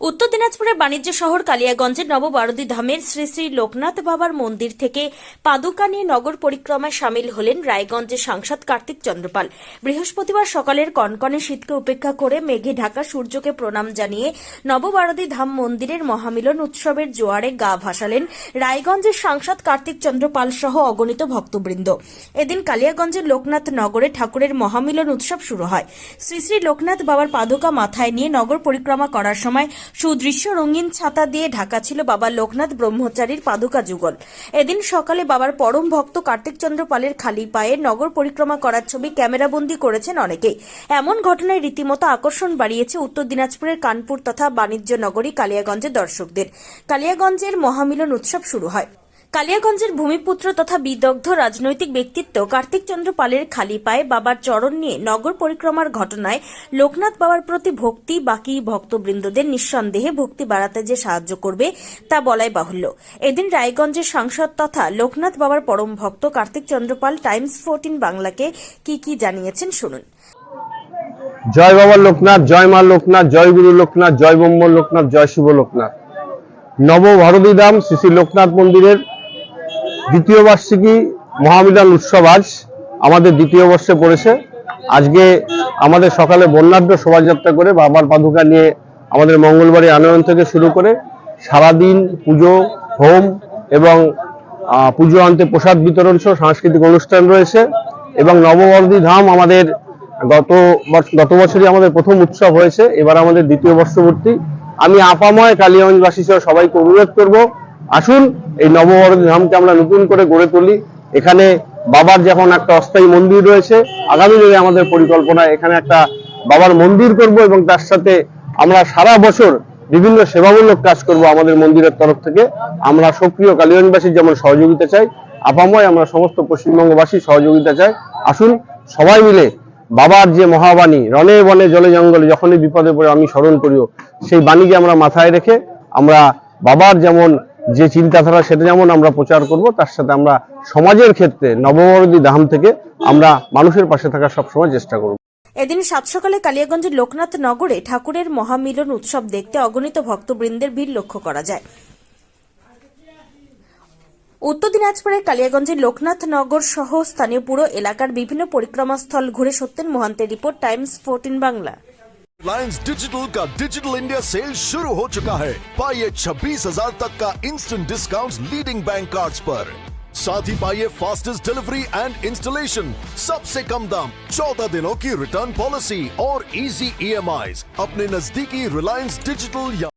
উত্তর দিনাজপুরের বাণিজ্য শহর কালিয়াগঞ্জের নববারদী ধামের শ্রী শ্রী লোকনাথ বাবার মন্দির থেকে পাদুকা নিয়ে নগর পরিক্রমায় সামিল হলেন রায়গঞ্জের সাংসদ কার্তিক চন্দ্রপাল। বৃহস্পতিবার সকালের কনকনে শীতকে উপেক্ষা করে মেঘে ঢাকা সূর্যকে প্রণাম জানিয়ে নববারদী ধাম মন্দিরের মহামিলন উৎসবের জোয়ারে গা ভাসালেন রায়গঞ্জের সাংসদ কার্তিক চন্দ্রপাল সহ অগণিত ভক্তবৃন্দ। এদিন কালিয়াগঞ্জের লোকনাথ নগরে ঠাকুরের মহামিলন উৎসব শুরু হয়। শ্রী শ্রী লোকনাথ বাবার পাদুকা মাথায় নিয়ে নগর পরিক্রমা করার সময় সুদৃশ্য রঙিন ছাতা দিয়ে ঢাকা ছিল বাবা লোকনাথ ব্রহ্মচারীর পাদুকা যুগল। এদিন সকালে বাবার পরম ভক্ত কার্তিক চন্দ্র পালের খালি পায়ে নগর পরিক্রমা করার ছবি ক্যামেরাবন্দি করেছেন অনেকেই। এমন ঘটনায় রীতিমতো আকর্ষণ বাড়িয়েছে উত্তর দিনাজপুরের কানপুর তথা বাণিজ্য নগরী কালিয়াগঞ্জের দর্শকদের। কালিয়াগঞ্জের মহামিলন উৎসব শুরু হয়। কালিয়াগঞ্জের ভূমিপুত্র তথা বিদগ্ধ রাজনৈতিক ব্যক্তিত্ব কার্তিক চন্দ্র পালের খালি পায়ে বাবার চরণ নিয়ে নগর পরিক্রমার ঘটনায় লোকনাথ বাবার প্রতি ভক্তি, বাকি ভক্তবৃন্দদের নিঃসন্দেহে ভক্তি বাড়াতে যে সাহায্য করবে তা বলাই বাহুল্য। এদিন রায়গঞ্জের সাংসদ তথা লোকনাথ বাবার পরম ভক্ত কার্তিক চন্দ্রপাল টাইমস ফোরটিন বাংলাকে কি কি জানিয়েছেন শুনুন। জয় বাবা লোকনাথ, জয় মা লোকনাথ, জয় গুরু লোকনাথ, জয় ব্রহ্ম লোকনাথ, জয় শিব লোকনাথ। নব ভারতী ধাম শ্রী শ্রী লোকনাথ মন্দিরের দ্বিতীয় বার্ষিকী মহামিলন উৎসব আজ আমাদের দ্বিতীয় বর্ষে পড়েছে। আজকে আমাদের সকালে বর্ণাঢ্য শোভাযাত্রা করে বাবার পাদুকা নিয়ে আমাদের মঙ্গলবারে আনয়ন থেকে শুরু করে সারাদিন পুজো, হোম এবং পুজো আনতে প্রসাদ বিতরণ সহ সাংস্কৃতিক অনুষ্ঠান রয়েছে এবং নববর্ধী ধাম আমাদের গত গত বছরই আমাদের প্রথম উৎসব হয়েছে। এবার আমাদের দ্বিতীয় বর্ষবর্তী আমি আপাময় কালিয়াগঞ্জবাসী সহ সবাইকে অনুরোধ করব আসুন, এই নববর্ধী ধামকে আমরা নতুন করে গড়ে তুলি। এখানে বাবার যখন একটা অস্থায়ী মন্দির রয়েছে, আগামী দিনে আমাদের পরিকল্পনা, এখানে একটা বাবার মন্দির করব এবং তার সাথে আমরা সারা বছর বিভিন্ন সেবামূলক কাজ করব আমাদের মন্দিরের তরফ থেকে। আমরা সক্রিয় কালীগঞ্জবাসীর যেমন সহযোগিতা চাই, আপাময় আমরা সমস্ত পশ্চিমবঙ্গবাসী সহযোগিতা চাই। আসুন, সবাই মিলে বাবার যে মহাবাণী রনে বনে জলে জঙ্গলে যখনই বিপদে পড়ে আমি স্মরণ করিও, সেই বাণীকে আমরা মাথায় রেখে আমরা বাবার যেমন যে চিন্তাধারা সেটা যেমন আমরা প্রচার করব, তার সাথে আমরা সমাজের ক্ষেত্রে নববর্ধী ধাম থেকে আমরা মানুষের পাশে থাকার সবসময় চেষ্টা করব। এদিন সাত সকালে কালিয়াগঞ্জের লোকনাথ নগরে ঠাকুরের মহামিলন উৎসব দেখতে অগণিত ভক্তবৃন্দের ভিড় লক্ষ্য করা যায়। উত্তর দিনাজপুরের কালিয়াগঞ্জের লোকনাথ নগর সহ স্থানীয় পুরো এলাকার বিভিন্ন পরিক্রমা স্থল ঘুরে Satyen মহান্তের report, Times, fourteen Bangla. Reliance digital का डिजिटल इंडिया सेल शुरू हो चुका है। पाइए छब्बीस हज़ार तक का instant discount leading bank cards पर। साथ ही पाइए फास्टेस्ट डिलीवरी एंड इंस्टॉलेशन सबसे कम दाम, चौदह दिनों की रिटर्न पॉलिसी और इजी ईएमआईज अपने नजदीकी रिलायंस डिजिटल या